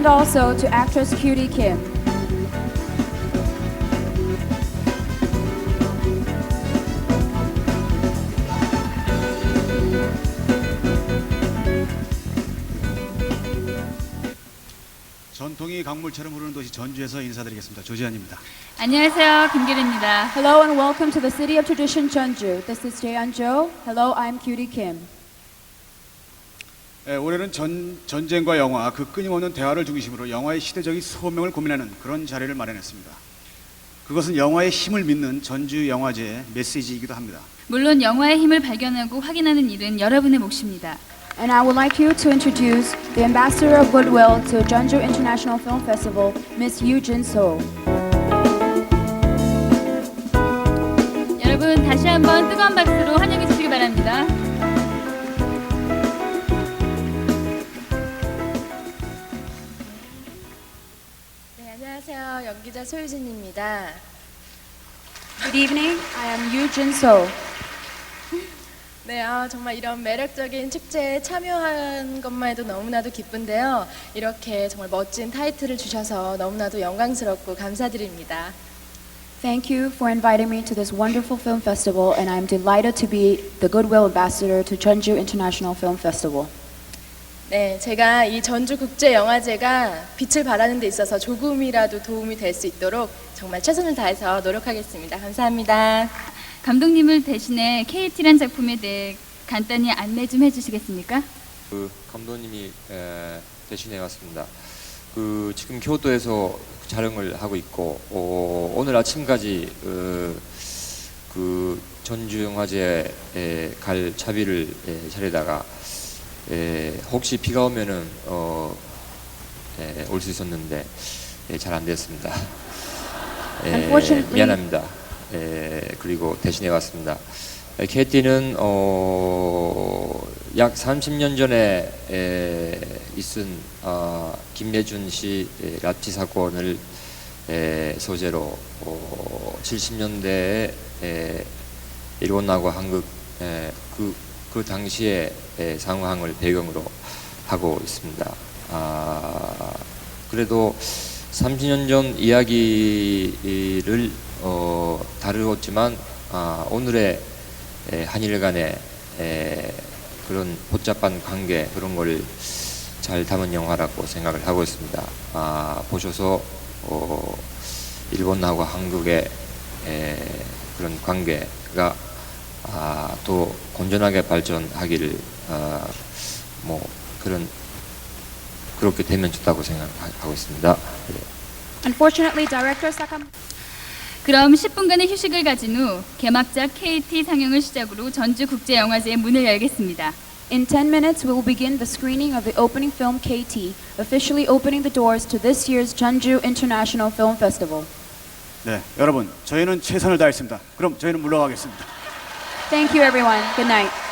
and also to actress Cutie Kim. 전통이 강물처럼 흐르는 도시 전주에서 인사드리겠습니다. 조지현입니다. 안녕하세요. 김규리입니다. Hello and welcome to the city of tradition, Jeonju. This is Jae-yeon Hello, I'm Cutie Kim. 예, 올해는 전, 전쟁과 영화 그 끊임없는 대화를 중심으로 영화의 시대적인 소명을 고민하는 그런 자리를 마련했습니다. 그것은 영화의 힘을 믿는 전주 영화제의 메시지이기도 합니다. 물론 영화의 힘을 발견하고 확인하는 일은 여러분의 몫입니다. And I would like you to introduce the ambassador of goodwill to Jeonju International Film Festival, Miss Yoo Jin So. 여러분 다시 한번 뜨거운 박수로 환영해 주시기 바랍니다. 안녕하세요. 연기자 소유진입니다. Good evening. I am Yoo Jin So. 네, 아, 정말 이런 매력적인 축제에 참여한 것만 해도 너무나도 기쁜데요. 이렇게 정말 멋진 타이틀을 주셔서 너무나도 영광스럽고 감사드립니다. Thank you for inviting me to this wonderful film festival, and I'm delighted to be the goodwill ambassador to Jeonju International Film Festival. 네, 제가 이 전주 국제 영화제가 빛을 발하는 데 있어서 조금이라도 도움이 될 수 있도록 정말 최선을 다해서 노력하겠습니다. 감사합니다. 감독님을 대신해 KT란 작품에 대해 간단히 안내 좀 해주시겠습니까? 그 감독님이 에, 대신해 왔습니다. 그 지금 교도에서 촬영을 하고 있고 어, 오늘 아침까지 어, 그 전주 영화제에 갈 차비를 에, 차리다가 에, 혹시 비가 오면은 어, 올수 있었는데 잘안 됐습니다. 에, Unfortunately- 미안합니다. 에, 그리고 대신해 왔습니다. KT는 어, 약 30년 전에 에, 있은 어, 김예준 씨 에,拉致사건을 에, 소재로 어, 70년대에 에, 일본하고 한국 에, 그, 그 당시의 에, 상황을 배경으로 하고 있습니다. 아, 그래도 30년 전 이야기를 어, 다루었지만 아, 오늘의 에, 한일 간의 에, 그런 복잡한 관계 그런 걸 잘 담은 영화라고 생각을 하고 있습니다. 아, 보셔서 어, 일본하고 한국의 에, 그런 관계가 아, 또 건전하게 발전하기를 아, 뭐 그런 그렇게 되면 좋다고 생각하고 있습니다. 예. Unfortunately, director Sakam. 그럼 10분간의 휴식을 가진 후 개막작 KT 상영을 시작으로 전주 국제 영화제의 문을 열겠습니다. In 10 minutes, we will begin the screening of the opening film KT, officially opening the doors to this year's Jeonju International Film Festival. 네, 여러분 저희는 최선을 다했습니다. 그럼 저희는 물러가겠습니다. Thank you, everyone. Good night.